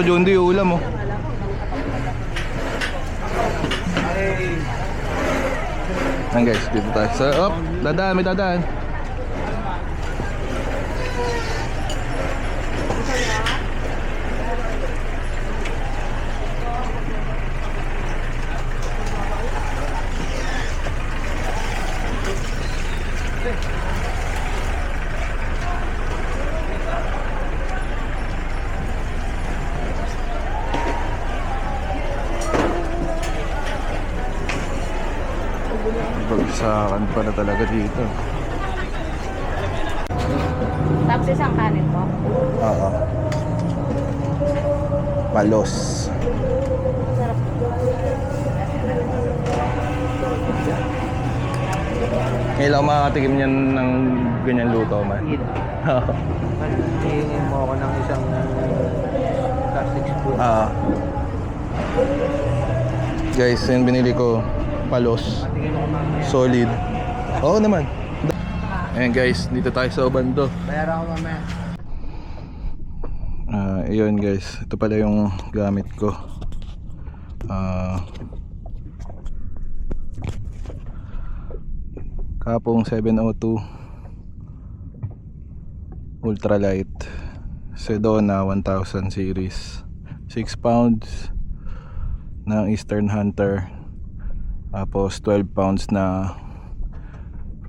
Ito, Jundi, ulam oh. Ayan guys, dito tayo sa... Oh, dadaan, may dadaan. Pa na talaga dito. Tapos isang kanin po. Oo. Palos. Sarap. Ngayon lang makakatikim niyan ng ganyan luto man. Hihingin mo ako ng isang plastic spoon. Ah. guys, yun binili ko palos. Solid. Oo naman. Ayan guys, dito tayo sa Obando. Bayaran ko mamaya. Ah, ayun guys, ito pala yung gamit ko. Ah. Kapong 702 Ultralight Sedona 1000 series 6 pounds ng Eastern Hunter tapos 12 pounds na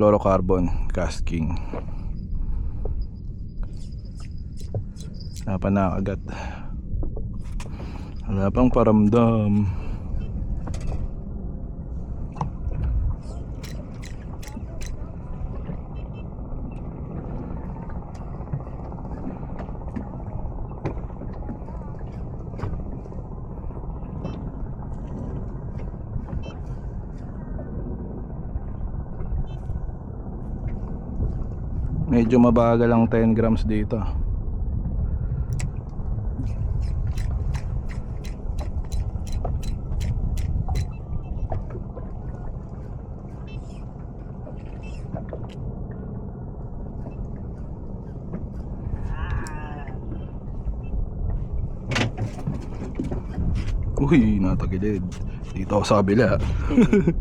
fluorocarbon casking. Wala pa nakagat wala pang paramdam medyo mabagal ang 10 grams dito Uy, natagilid. Dito ako sa kabila.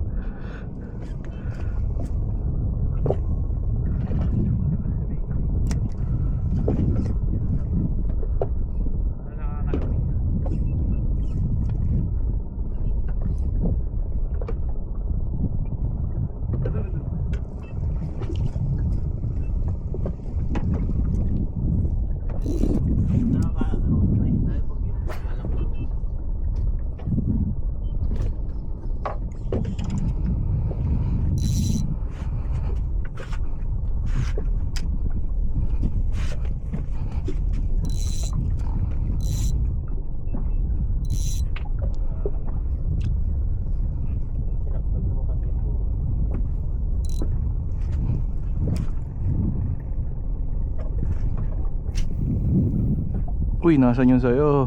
Uy, nasan yun sa'yo?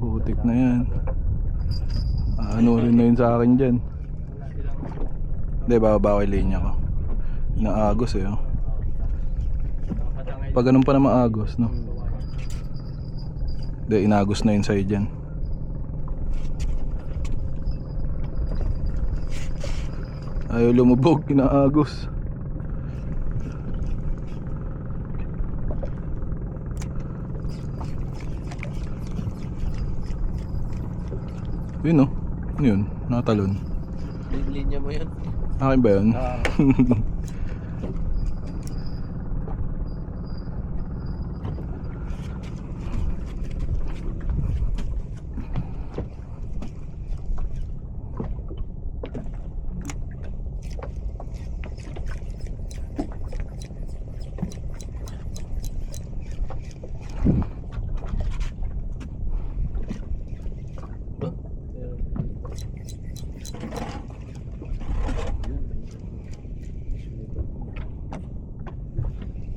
Putik na yan. Ano rin na yun sa akin dyan. Hindi, bababa ko yung linya ko. Inaagos eh. Oh. Pag ganun pa naman agos, no? Hindi, inagos na yun sa'yo dyan. Ayaw lumubog, inaagos. Yun oh. Ano Yun, nakatalon. Linya mo yun. Akin ba yun? Ah.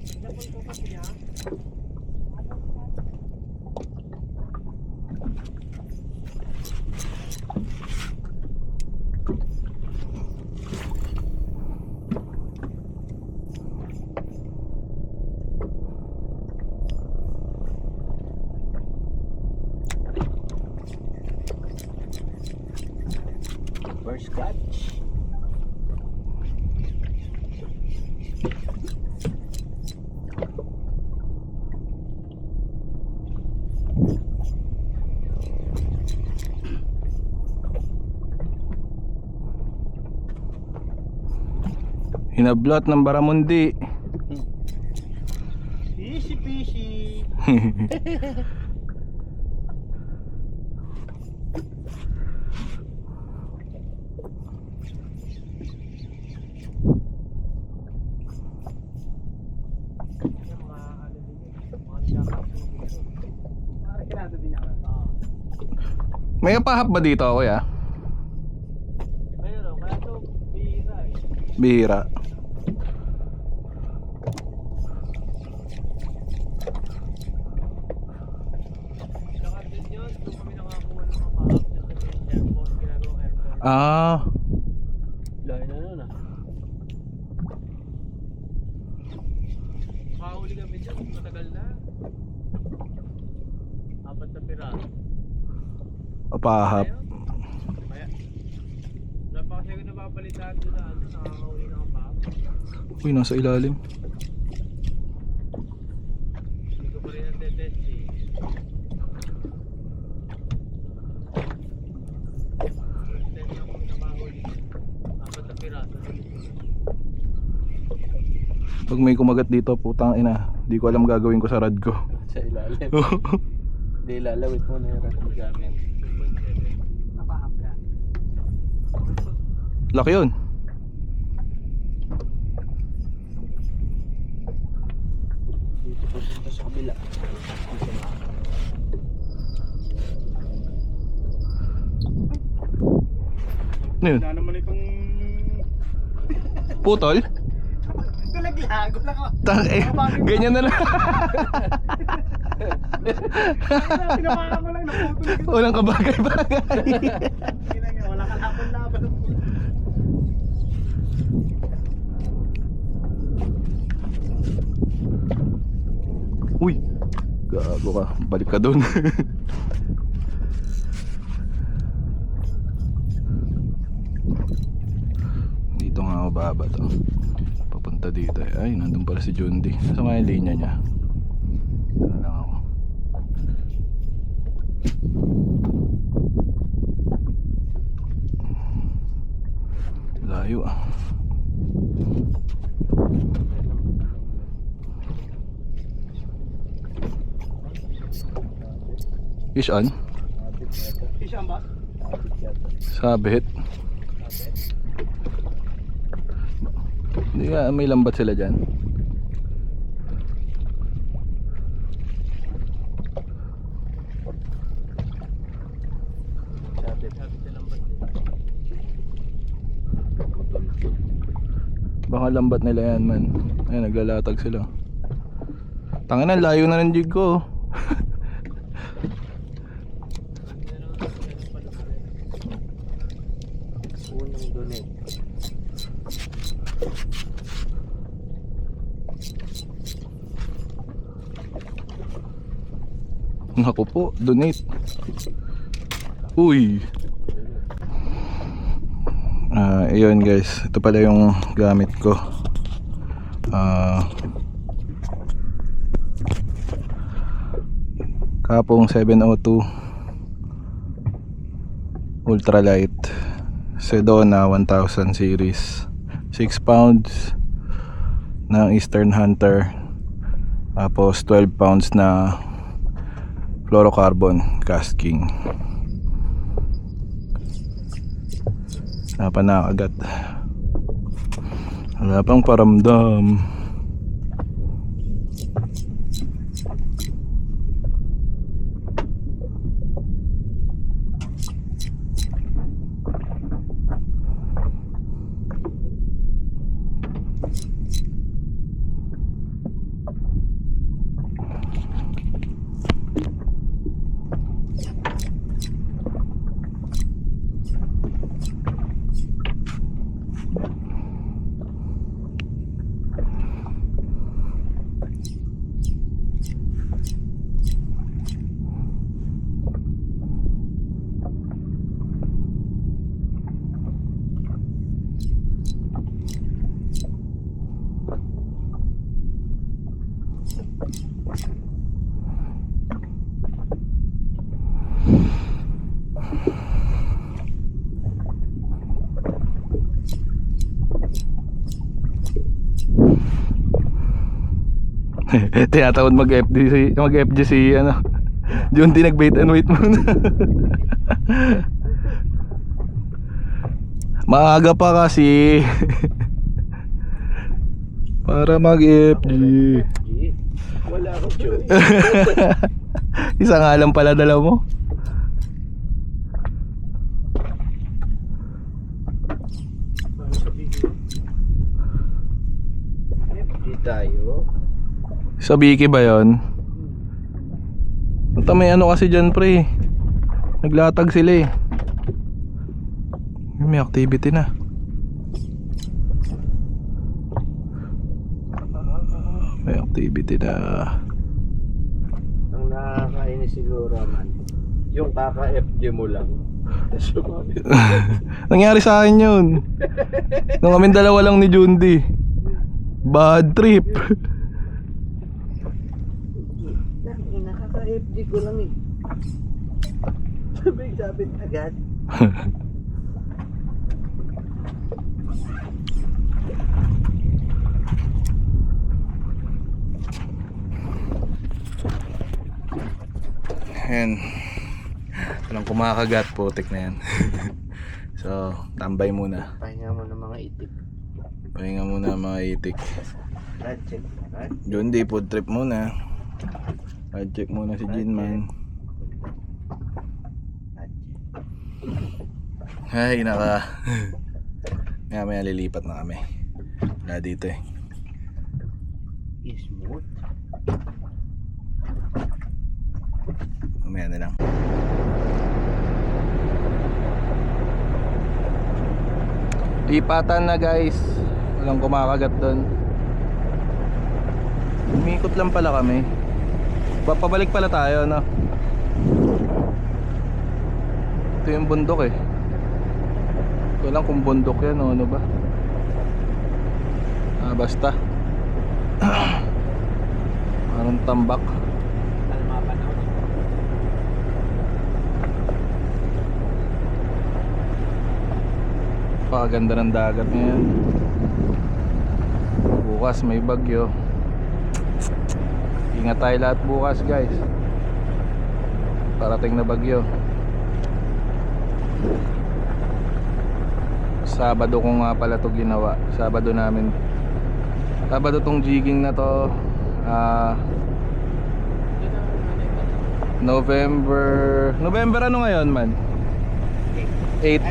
Pinapon ko kasi ha. Hinablot ng Baramundi. Easy peasy. May pahap ba dito, kuya? Ayun o, kaya to bihira eh. Bihira. Saka din yun, doon kami nakakuha ng kapahap sa airport, ginagawang airport. Ah, Layo na nun ah. Makahuli kami dyan, matagal na. Apat na piraso. pahap. Kaya, wala pa kasi ako nababalitaan doon na ano, nakakahuli ng kapahap. Uy, nasa ilalim. Hindi ko pa rin natetest eh. First time na kami nakahuli. Apat na piraso. Pag may kumagat dito, putang ina. Di ko alam gagawin ko sa rad ko. Sa ilalim. Hindi, lalawit mo na yung rest gamit. Napahap ka? Laki yun. Dito po punta sa kabila. Ano yun? Na naman itong Putol? nalaglago lang ako. Tang eh, ganyan na lang. Pinapakan ko lang naputol. Walang kabagay-bagay. Wala ka laban-laban. Uy, gago ka. Balik ka doon. dito nga ako baba to. Papunta dito. eh. Ay, nandun pala si Jundi. Nasa nga yung linya niya. Lang ako. Layo ah. Fish on? Fish ang ba? Sabit. Hindi nga, may lambat sila dyan. Sa. Baka lambat nila yan man. Ayun, naglalatag sila. Tangin na, layo na ng jig ko. Unang donate. Naku po, donate. Uy. Ah, ayun guys. Ito pala yung gamit ko. Ah. Kapong 702 Ultralight Sedona 1000 series 6 pounds ng Eastern Hunter tapos 12 pounds na fluorocarbon casking wala pa nakagat wala pang paramdam Tinatawad mag-FG si, mag-FG si ano. Diyon din nag-bait and wait muna. Maaga pa kasi. Para mag-FG. Wala akong choice. Isa nga lang pala dala mo. G tayo. Sa Biki ba yon? Punta may ano kasi dyan pre Naglatag sila eh May activity na May activity na Ang nakakainis siguro man. Yung kaka-FG mo lang. Nangyari sa akin yun Nung kami dalawa lang ni Jundi Bad trip Nakaka-FG ko lang eh. Sabay sabit agad. Ayan Walang kumakagat putik na yan So tambay muna Pahinga mo ng mga itik. Pahinga muna mga itik Rad check. Rad. Jundi food trip muna Ride check muna si Jinman Ay, naka. Nga may lilipat na kami. Wala dito eh. Smooth. Mamaya na lang. Lipatan na guys. Walang kumakagat doon. Umikot lang pala kami. Ba- Pabalik pala tayo, no? Ito yung bundok eh. Ito lang kung bundok yan o ano ba. Ah, basta. Parang tambak. Pakaganda ng dagat ngayon. Bukas may bagyo. Ingat tayo lahat bukas guys. Parating na bagyo. Sabado ko nga pala to ginawa. Sabado namin. Sabado tong jigging na to. Ah November November ano ngayon man? 8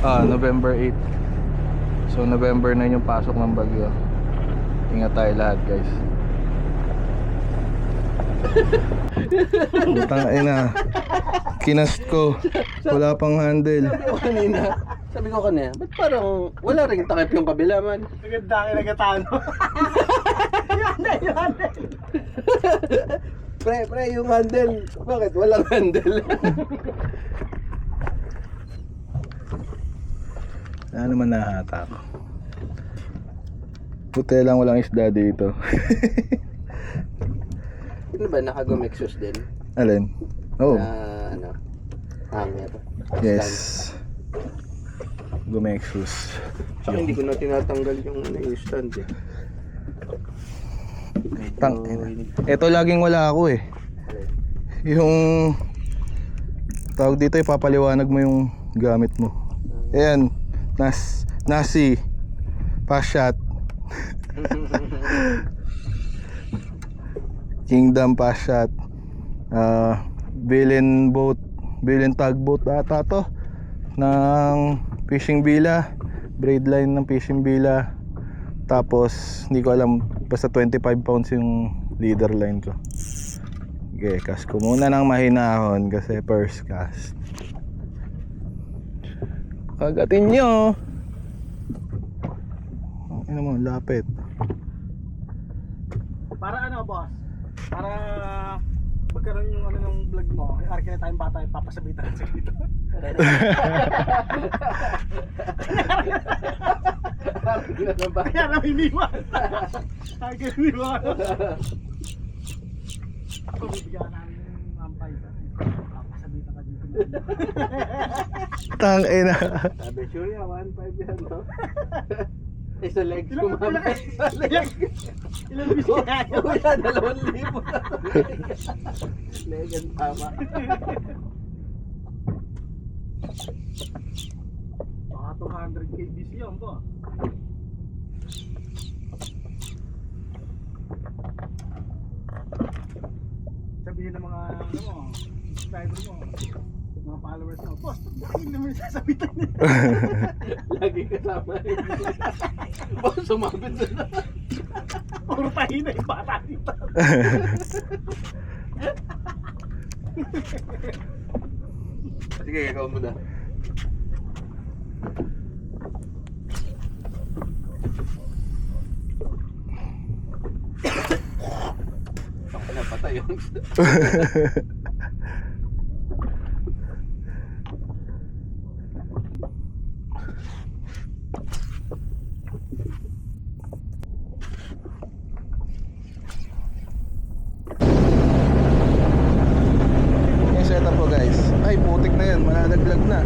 Ah, November 8 So November 9 yung pasok ng bagyo Ingat tayo lahat guys Putang ina Kinast ko Wala pang handle Sabi ko kanina, sabi ko kanina, ba't parang wala rin takip yung kabila man? Naganda ka nagatano. Yan na, yan na. Pre, pre, yung handle. Bakit walang handle? Ano naman nahata ko Puti lang walang isda dito ano ba, naka-gumexos din? Alin? Oh, Na, ano, hanger. yes. Gumexus. Saka hindi ko na tinatanggal yung, ano, yung stand eh. Medyo Tang- Ito laging wala ako eh. Yung Tawag dito ipapaliwanag mo yung gamit mo. Ayan. Nas Nasi. Pashat Kingdom Pashat uh, Bilin boat Bilin tugboat ata to ng fishing bila braid line ng fishing bila tapos hindi ko alam basta 25 pounds yung leader line ko. Okay cast ko muna ng mahinahon kasi first cast. Kagatin nyo. Ano mo lapit. Para ano, boss? Para magkaroon yung ano ng vlog mo, arkin na tayong bata, ipapasabitan sa dito. Kaya lang iniwan. Kaya iniwan. Pabibigyan namin yung ampay. Papasabitan ka dito. tang ina Sabi, sure yan, 1.5 yan, no? Sa legs ko ilang- Sa legs. Ilang bis kaya? yan, dalawang libo na. Tama. Baka 200k bis yun to. Sabihin ng mga ano mo, subscriber mo, mga followers mo, boss, bakit naman sasabitan niya? Lagi kasama rin. Baka sumabit na. Puro tayo na yung bata dito. Sige, ikaw muna. Ako na patay yung Yung setup ko guys. Ay, putik na yan. Manalaglag na.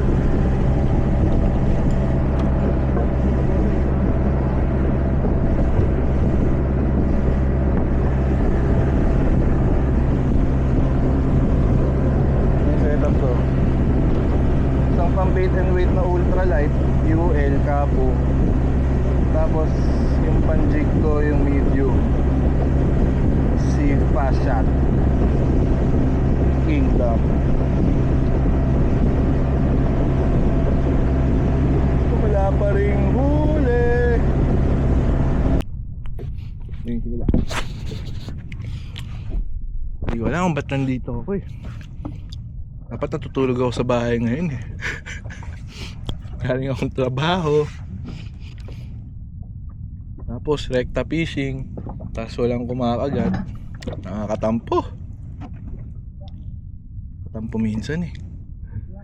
Yung setup ko. Isang pang bait and weight na ultralight. UL, Capo. Tapos yung panjig ko yung medium. Si Fast Shot. Kingdom. Wala pa ring huli. Thank you ba? Hindi ko alam kung ba't nandito ako eh. Dapat natutulog ako sa bahay ngayon eh. Galing akong trabaho. Tapos rekta fishing. Tapos walang kumakagat. Nakakatampo. Katampo minsan eh.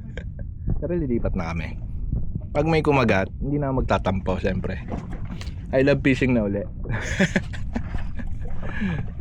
Pero lilipat na kami. Pag may kumagat, hindi na magtatampo syempre. I love fishing na uli.